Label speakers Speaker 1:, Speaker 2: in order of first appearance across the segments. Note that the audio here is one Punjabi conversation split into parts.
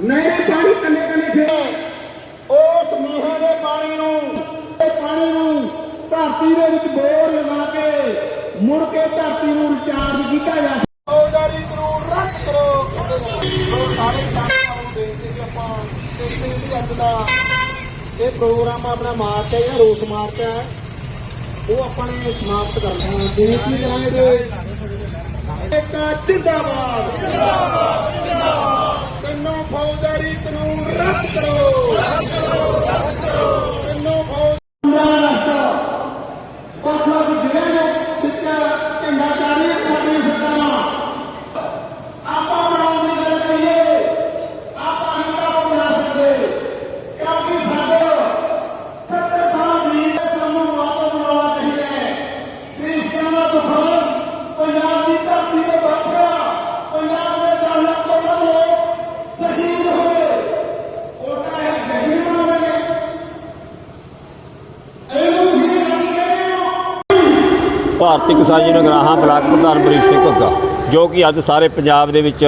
Speaker 1: ਨਹਿਰੀ ਪਾਣੀ ਕੰਨੇ ਕੰਨੇ ਖੇਡ ਉਸ ਮੀਂਹਾਂ ਦੇ ਪਾਣੀ ਨੂੰ ਇਹ ਪਾਣੀ ਨੂੰ ਧਰਤੀ ਦੇ ਵਿੱਚ ਬੋਰ ਲਗਾ ਕੇ ਮੁੜ ਕੇ ਧਰਤੀ ਨੂੰ ਰਿਚਾਰਜ ਕੀਤਾ ਜਾ ਫੌਜਦਾਰੀ ਕਾਨੂੰਨ ਰੱਦ ਕਰੋ। ਸਾਰੇ ਸਾਥੀਆਂ ਨੂੰ ਬੇਨਤੀ ਕਿ ਆਪਾਂ ਇਸ ਦੀ ਅੱਜ ਦਾ ਇਹ ਪ੍ਰੋਗਰਾਮ ਆਪਣਾ ਮਾਰਚ ਹੈ ਜਾਂ ਰੋਸ ਮਾਰਚ ਹੈ। ਉਹ ਆਪਾਂ ਨੇ ਸਮਾਪਤ ਕਰਨਾ ਹੈ। ਬੇਨਤੀ ਕਰਾਂਗੇ ਇੱਕ ਜਿੰਦਾਬਾਦ। ਤਿੰਨੋਂ ¡Hurra!
Speaker 2: ਭਾਰਤੀ ਕਿਸਾਨ ਯੂਨੀਅਨ ਗਰਾਹਾਂ ਬਲਾਕ ਪ੍ਰਧਾਨ ਬਰੀਕ ਸਿੰਘ ਘੱਗਾ ਜੋ ਕਿ ਅੱਜ ਸਾਰੇ ਪੰਜਾਬ ਦੇ ਵਿੱਚ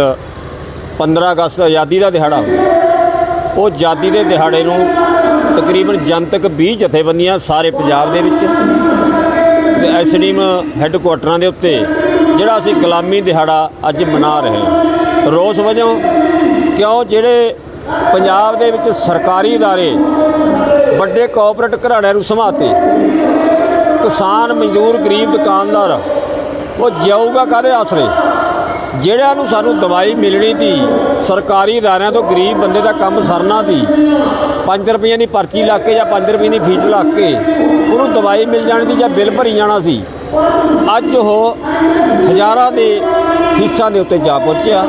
Speaker 2: 15 ਅਗਸਤ ਆਜ਼ਾਦੀ ਦਾ ਦਿਹਾੜਾ ਹੁੰਦਾ ਉਹ ਆਜ਼ਾਦੀ ਦੇ ਦਿਹਾੜੇ ਨੂੰ ਤਕਰੀਬਨ ਜਨਤਕ 20 ਜਥੇਬੰਦੀਆਂ ਸਾਰੇ ਪੰਜਾਬ ਦੇ ਵਿੱਚ ਤੇ ਐਸਡੀਐਮ ਹੈੱਡਕੁਆਟਰਾਂ ਦੇ ਉੱਤੇ ਜਿਹੜਾ ਅਸੀਂ ਗੁਲਾਮੀ ਦਿਹਾੜਾ ਅੱਜ ਮਨਾ ਰਹੇ ਹਾਂ ਰੋਸ ਵਜੋਂ ਕਿਉਂ ਜਿਹੜੇ ਪੰਜਾਬ ਦੇ ਵਿੱਚ ਸਰਕਾਰੀ ادارے ਵੱਡੇ ਕੋਆਪਰੇਟ ਘਰਾਣਿਆਂ ਨੂੰ ਸੰਭਾਤੇ ਕਿਸਾਨ ਮਜ਼ਦੂਰ ਗਰੀਬ ਦੁਕਾਨਦਾਰ, ਉਹ ਜਾਊਗਾ ਕਾਹਦੇ ਆਸਰੇ? ਜਿਹੜਿਆਂ ਨੂੰ ਸਾਨੂੰ ਦਵਾਈ ਮਿਲਣੀ ਤੀ ਸਰਕਾਰੀ ਅਦਾਰਿਆਂ ਤੋਂ ਗਰੀਬ ਬੰਦੇ ਦਾ ਕੰਮ ਸਰਨਾ ਤੀ 5 ਰੁਪਏ ਦੀ ਪਰਚੀ ਲਾ ਕੇ ਜਾਂ 5 ਰੁਪਏ ਦੀ ਫੀਸ ਲੱਗ ਕੇ ਉਹਨੂੰ ਦਵਾਈ ਮਿਲ ਜਾਣੀ ਤੀ ਜਾਂ ਬਿੱਲ ਭਰੀ ਜਾਣਾ ਸੀ। ਅੱਜ ਉਹ ਹਜ਼ਾਰਾਂ ਦੇ ਫੀਸਾਂ ਦੇ ਉੱਤੇ ਜਾ ਪਹੁੰਚਿਆ।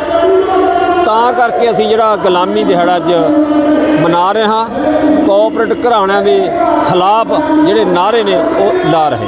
Speaker 2: ਤਾਂ ਕਰਕੇ ਅਸੀਂ ਜਿਹੜਾ ਗੁਲਾਮੀ ਦਿਹਾੜਾ ਅੱਜ ਮਨਾ ਰਹੇ ਹਾਂ, ਕੋਆਪਰੇਟ ਘਰਾਣਿਆਂ ਦੇ ਖਿਲਾਫ ਜਿਹੜੇ ਨਾਅਰੇ ਨੇ ਉਹ ਲਾ ਰਹੇ